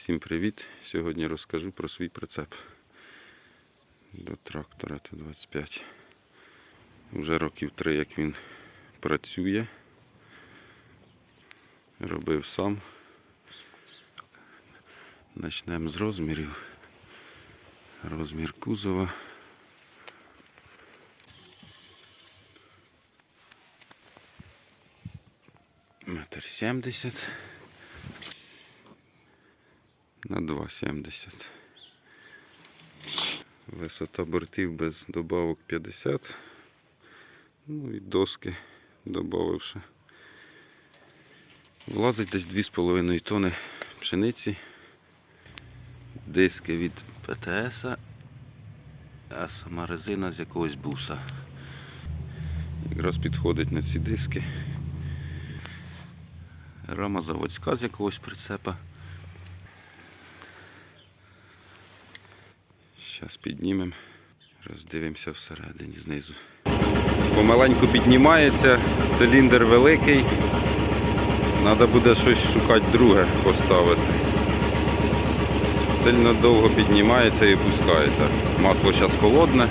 Всім привіт! Сьогодні розкажу про свій прицеп до трактора Т-25. Вже років три, як він працює. Робив сам. Почнемо з розмірів. Розмір кузова. Метр сімдесят на 2,70. Висота бортів без добавок 50. Ну і доски додавши. Влазить десь 2,5 тони пшениці. Диски від ПТС, а сама резина з якогось буса. Якраз підходить на ці диски. Рама заводська з якогось прицепа. Зараз піднімемо, роздивимося всередині знизу. Помаленьку піднімається, циліндр великий. Треба буде щось шукати друге поставити. Сильно довго піднімається і опускається. Масло зараз холодне.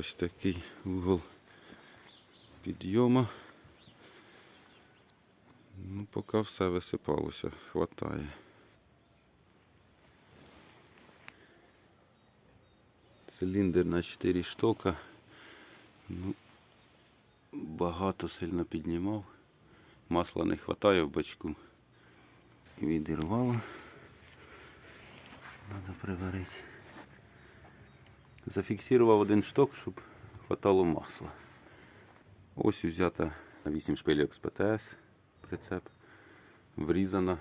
Ось такий угол підйому. Ну, поки все висипалося, хватає. Циліндр на 4 штока. Ну, багато сильно піднімав. Масла не вистачає в бачку. Відірвало. Треба приварити. Зафіксував один шток, щоб хватало масла. Ось взята на 8 шпильок з ПТС прицеп. Врізана,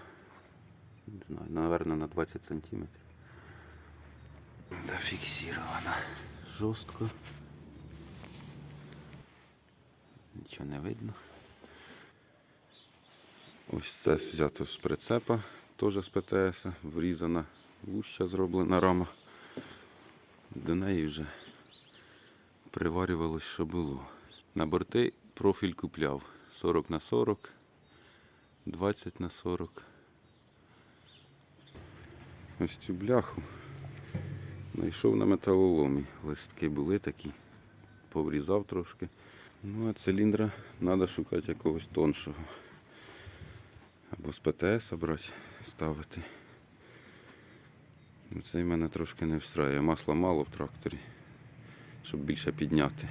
не знаю, наверное, на 20 сантиметрів. Зафіксирована жорстко. Нічого не видно. Ось це взято з прицепа, теж з ПТС, врізана вуща зроблена рама. До неї вже приварювалось, що було. На борти профіль купляв 40 на 40, 20 на 40. Ось цю бляху знайшов на металоломі. Листки були такі, поврізав трошки. Ну а циліндра треба шукати якогось тоншого. Або з ПТС брати, ставити. Ну, Цей мене трошки не встраює. Масла мало в тракторі, щоб більше підняти.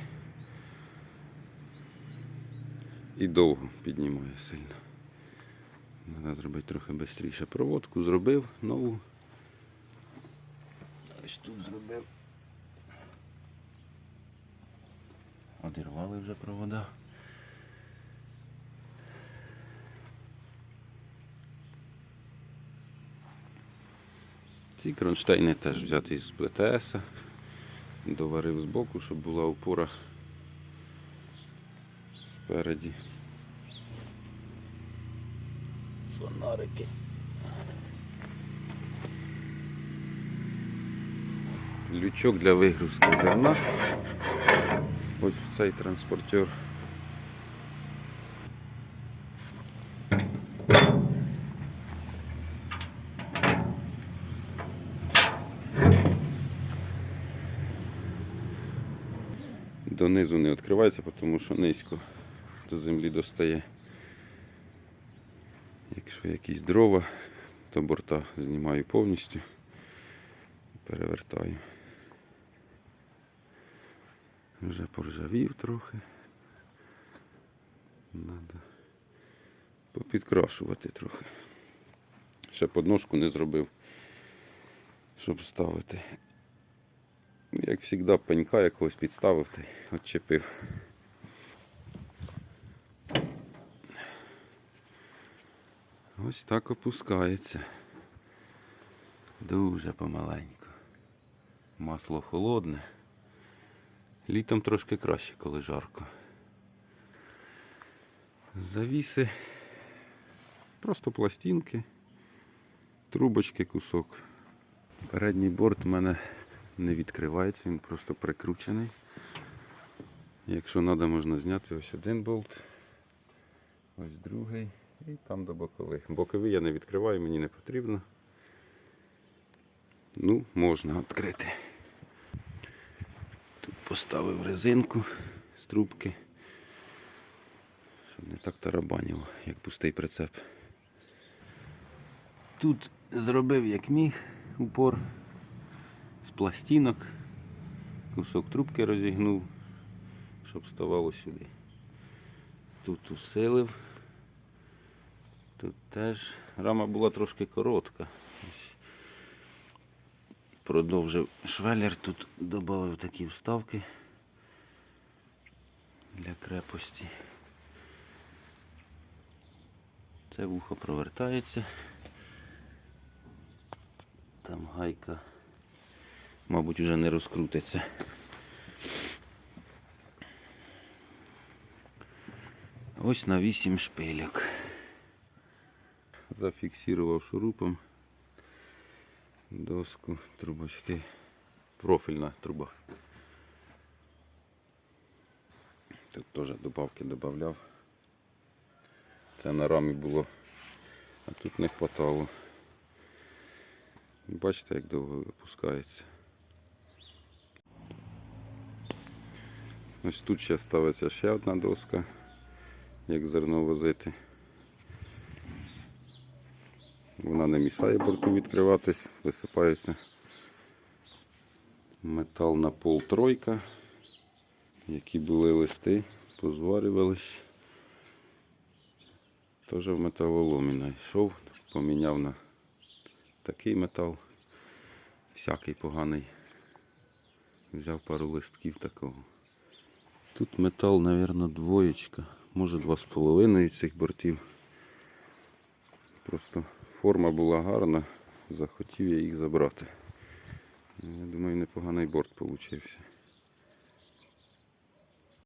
І довго піднімає сильно. Треба зробити трохи швидше. Проводку зробив нову. Ось тут зробив. Одірвали вже провода. Ці кронштейни теж взяті з ПТС. Доварив збоку, щоб була опора спереді. Фонарики. Лючок для вигрузки зерна. Ось цей транспортер. Донизу не відкривається, тому що низько до землі достає. Якщо якісь дрова, то борта знімаю повністю, перевертаю. Вже поржавів трохи. Надо попідкрашувати трохи. Ще подножку не зробив, щоб ставити. Як завжди, пенька якогось підставив та й відчепив. Ось так опускається. Дуже помаленьку. Масло холодне. Літом трошки краще, коли жарко. Завіси. Просто пластинки, трубочки, кусок. Передній борт у мене не відкривається, він просто прикручений. Якщо треба, можна зняти ось один болт, ось другий і там до бокових. Боковий я не відкриваю, мені не потрібно. Ну, можна відкрити. Тут поставив резинку з трубки, щоб не так тарабанило, як пустий прицеп. Тут зробив як міг упор з пластинок, кусок трубки розігнув, щоб ставало сюди. Тут усилив. Тут теж рама була трошки коротка. Продовжив швеллер, тут додав такі вставки для крепості. Це вухо провертається. Там гайка, мабуть, вже не розкрутиться. Ось на 8 шпильок. Зафіксував шурупом доску, трубочки, профільна труба. Тут теж добавки додавав. Це на рамі було, а тут не хватало. Бачите, як довго опускається. Ось тут ще ставиться ще одна доска, як зерно возити. Вона не мішає борту відкриватись, висипається метал на пол тройка, які були листи, позварювались. Теж в металоломі знайшов, поміняв на такий метал, всякий поганий. Взяв пару листків такого. Тут метал, мабуть, двоєчка, може два з половиною цих бортів. Просто форма була гарна, захотів я їх забрати. Я думаю, непоганий борт вийшов.